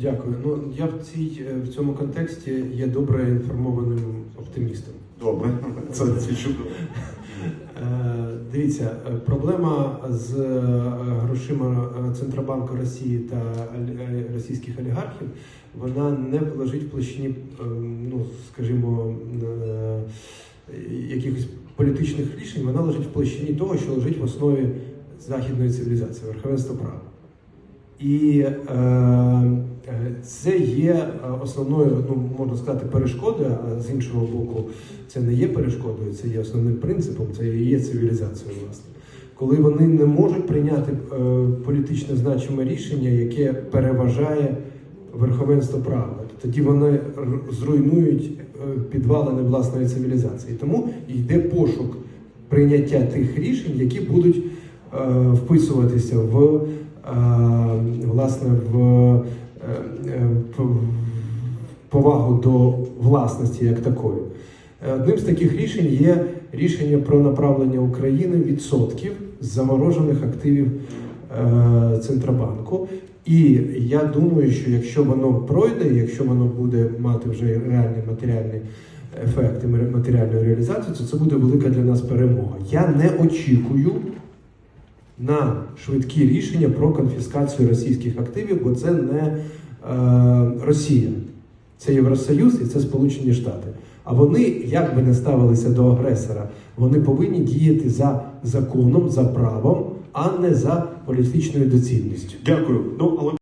Дякую. Ну я в цій е, в цьому контексті є добре інформованим оптимістом. Добре, це, чудово. Е, Дивіться, е, проблема з грошима Центробанку Росії та російських олігархів вона не лежить в площині, ну скажімо, якихось політичних рішень. Вона лежить в площині того, що лежить в основі західної цивілізації, верховенства права. І е, це є е, основною, ну можна сказати, перешкодою, а з іншого боку, це не є перешкодою, це є основним принципом, це є цивілізацією, власне. Коли вони не можуть прийняти е, політично значиме рішення, яке переважає верховенство права, тоді вони зруйнують е, підвалини власної цивілізації. Тому йде пошук прийняття тих рішень, які будуть вписуватися в власне в повагу до власності як такої. Е, Одним з таких рішень є рішення про направлення України відсотків з заморожених активів е, Центробанку. І я думаю, що якщо воно пройде, якщо воно буде мати вже реальні матеріальні ефекти, ме- матеріальну то це буде велика для нас перемога. Я не очікую на швидкі рішення про конфіскацію російських активів, бо це не е, Росія, це Євросоюз і це Сполучені Штати. А вони, як би не ставилися до агресора, вони повинні діяти за законом, за правом, а не за політичною доцільністю. Дякую. Ну, але